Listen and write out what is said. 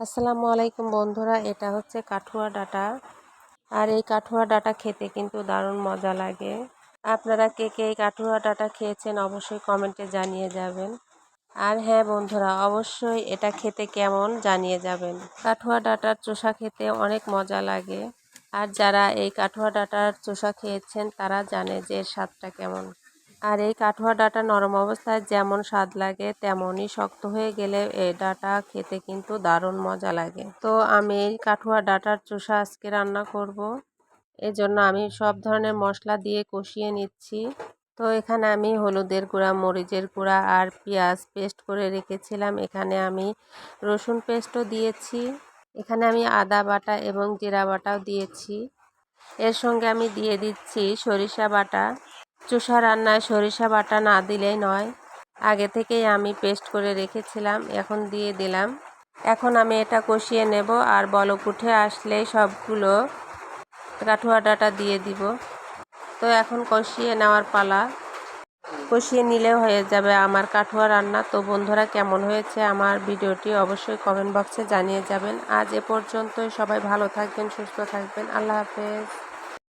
আসসালামু আলাইকুম বন্ধুরা, এটা হচ্ছে কাঠুয়া ডাটা। আর এই কাঠুয়া ডাটা খেতে কিন্তু দারুণ মজা লাগে। আপনারা কে কে এই কাঠুয়া ডাটা খেয়েছেন অবশ্যই কমেন্টে জানিয়ে যাবেন। আর হ্যাঁ বন্ধুরা, অবশ্যই এটা খেতে কেমন জানিয়ে যাবেন। কাঠুয়া ডাটার চোষা খেতে অনেক মজা লাগে। আর যারা এই কাঠুয়া ডাটার চোষা খেয়েছেন তারা জানে যে স্বাদটা কেমন। আর এই কাঠুয়া ডাটা নরম অবস্থায় যেমন স্বাদ লাগে, তেমনই শক্ত হয়ে গেলে এই ডাটা খেতে কিন্তু দারুণ মজা লাগে। তো আমি এই কাঠুয়া ডাটার চোষা আজকে রান্না করব। এই জন্য আমি সব ধরনের মশলা দিয়ে কষিয়ে নিচ্ছি। তো এখানে আমি হলুদের গুঁড়া, মরিচের গুঁড়া আর পেঁয়াজ পেস্ট করে রেখেছিলাম। এখানে আমি রসুন পেস্টও দিয়েছি। এখানে আমি আদা বাটা এবং জিরা বাটাও দিয়েছি। এর সঙ্গে আমি দিয়ে দিচ্ছি সরিষা বাটা। চুষা রান্নায় সরিষা বাটা না দিলেই নয়। আগে থেকেই আমি পেস্ট করে রেখেছিলাম, এখন দিয়ে দিলাম। এখন আমি এটা কষিয়ে নেব আর বলক উঠে আসলেই সবগুলো কাঠুয়া ডাটা দিয়ে দিব। তো এখন কষিয়ে নেওয়ার পালা। কষিয়ে নিলেও হয়ে যাবে আমার কাঠুয়া রান্না। তো বন্ধুরা, কেমন হয়েছে আমার ভিডিওটি অবশ্যই কমেন্ট বক্সে জানিয়ে যাবেন। আজ এ পর্যন্তই। সবাই ভালো থাকবেন, সুস্থ থাকবেন। আল্লাহ হাফেজ।